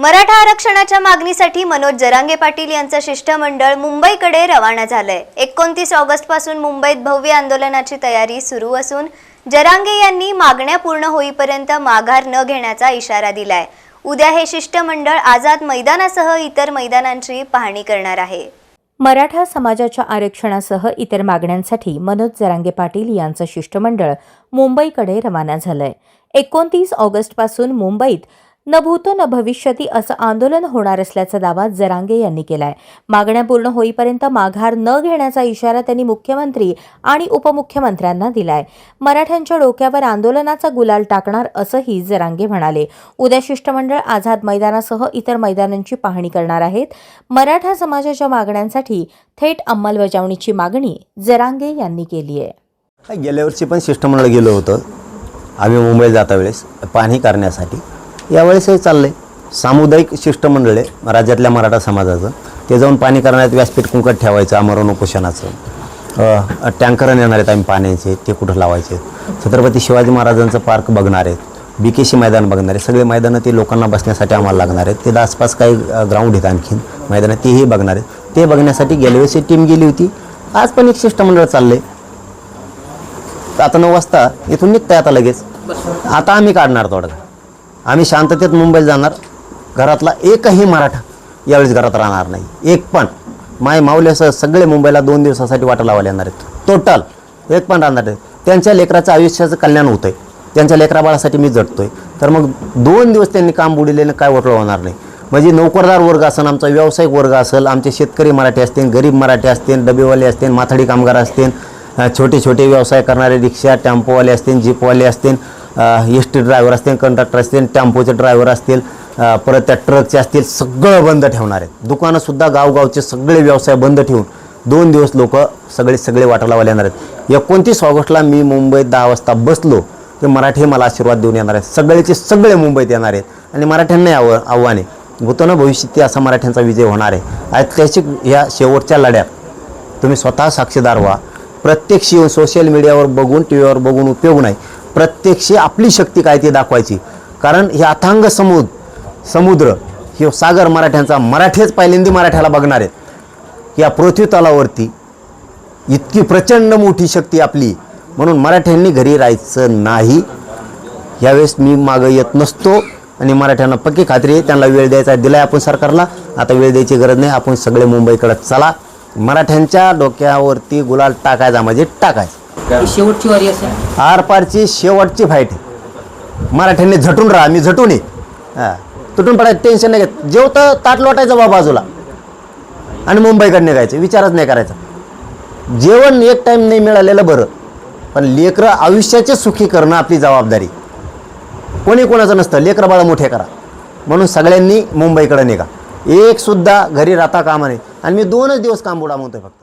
मराठा आरक्षणाच्या मागणीसाठी मनोज जरांगे पाटील यांचं शिष्टमंडळ मुंबईकडे रवाना झालंय. एकोणतीस ऑगस्टपासून मुंबईत भव्य आंदोलनाची तयारी सुरू असून जरांगे यांनी मागण्या पूर्ण होईपर्यंत माघार न घेण्याचा इशारा दिलाय. उद्या हे शिष्टमंडळ आझाद मैदानासह इतर मैदानांची पाहणी करणार आहे. मराठा समाजाच्या आरक्षणासह इतर मागण्यांसाठी मनोज जरांगे पाटील यांचं शिष्टमंडळ मुंबईकडे रवाना झालंय. एकोणतीस ऑगस्टपासून मुंबईत न भूतो न भविष्यती असं आंदोलन होणार असल्याचा दावा जरांगे यांनी केलाय. मागण्या पूर्ण होईपर्यंत माघार न घेण्याचा इशारा त्यांनी मुख्यमंत्री आणि उपमुख्यमंत्र्यांना दिलाय. मराठ्यांच्या डोक्यावर आंदोलनाचा गुलाल टाकणार असंही जरांगे म्हणाले. उद्या शिष्टमंडळ आझाद मैदानासह इतर मैदानांची पाहणी करणार आहेत. मराठा समाजाच्या मागण्यांसाठी थेट अंमलबजावणीची मागणी जरांगे यांनी केली आहे. गेल्या वर्षी पण शिष्टमंडळ गेलो होतं. आम्ही मुंबईत जाता वेळेस. पाहणी करण्यासाठी. यावेळेसही चाललं. आहे सामुदायिक शिष्टमंडळ आहे राज्यातल्या मराठा समाजाचं ते जाऊन पाणी करण्यात व्यासपीठ कुंकट ठेवायचं आमरण उपोषणाचं. टँकरं नेणार आहेत आम्ही पाण्याचे ते कुठं लावायचे? छत्रपती शिवाजी महाराजांचं पार्क बघणार आहेत. बी के सी मैदान बघणार आहे सगळे मैदानं ते लोकांना बसण्यासाठी आम्हाला लागणार आहेत. ते आसपास काही ग्राउंड आहेत आणखीन. मैदानं तेही बघणार आहेत. ते बघण्यासाठी गेल्यावेळेसची टीम गेली होती. आज पण एक शिष्टमंडळ चाललं आहे आता नऊ वाजता इथून निघताय आता लगेच. आता आम्ही काढणार तोडगा आम्ही शांततेत मुंबईला जाणार. घरातला एकही मराठा यावेळेस घरात राहणार नाही. एक पण माय माऊल्यासह सगळे मुंबईला दोन दिवसासाठी वाटा लावायला येणार आहेत. टोटल एक पण राहणार आहेत त्यांच्या लेकराचं आयुष्याचं कल्याण होतं आहे त्यांच्या लेकराबाळासाठी मी जगतोय. तर मग दोन दिवस त्यांनी काम बुडिलेलं काय वटळ होणार नाही. म्हणजे नोकरदार वर्ग असेल आमचा व्यावसायिक वर्ग असेल आमचे शेतकरी मराठी असतील गरीब मराठी असतील डबेवाले असतील माथाडी कामगार असतील छोटे छोटे व्यवसाय करणारे रिक्षा टेम्पोवाले असतील जीपवाले असतील एस टी ड्रायव्हर असतील कंडक्टर असतील टेम्पोचे ड्रायव्हर असतील परत त्या ट्रकचे असतील सगळं बंद ठेवणार आहेत. दुकानंसुद्धा गावगावचे सगळे व्यवसाय बंद ठेवून दोन दिवस लोक सगळे सगळे वाटायला वाले येणार आहेत. एकोणतीस ऑगस्टला मी मुंबईत दहा वाजता बसलो ते मराठी मला आशीर्वाद देऊन येणार आहेत. सगळेचे सगळे मुंबईत येणार आहेत. आणि मराठ्यांनाही आव आव्हान आहे. भूतन भविष्यात असा मराठ्यांचा विजय होणार आहे. ऐतिहासिक ह्या शेवटच्या लढ्यात तुम्ही स्वतः साक्षीदार व्हा. प्रत्यक्ष येऊन सोशल मीडियावर बघून टी व्हीवर बघून उपयोग नाही. प्रत्यक्ष आपली शक्ती काय ती दाखवायची. कारण हे अथांग समुद समुद्र हे सागर मराठ्यांचा मराठीच पहिल्यांदी मराठ्याला बघणार आहेत. या पृथ्वी तलावरती इतकी प्रचंड मोठी शक्ती आपली म्हणून मराठ्यांनी घरी राहायचं नाही. यावेळेस मी मागं येत नसतो आणि मराठ्यांना पक्की खात्री आहे त्यांना वेळ द्यायचा दिला आहे आपण सरकारला. आता वेळ द्यायची गरज नाही आपण सगळे मुंबईकडे चला. मराठ्यांच्या डोक्यावरती गुलाल टाकायचा म्हणजे टाकायचा. ही शेवटची वारी असेल. आरपारची शेवटची फाईट मराठ्यांनी झटून राहा मी झटून ये हां. तुटून पडायचं टेन्शन नाही घेत. जेवतं ताट लोटायचं बा बाजूला. आणि मुंबईकडे निघायचं. विचारच नाही करायचा. जेवण एक टाईम नाही मिळालेलं बरं. पण लेकरं आयुष्याचे सुखी करणं आपली जबाबदारी. कोणी कोणाचं नसतं. लेकरं बाळा मोठे करा. म्हणून सगळ्यांनी मुंबईकडे निघा. एक सुद्धा घरी राहता कामा नाही आणि मी दोनच दिवस काम बुडा म्हणतोय फक्त.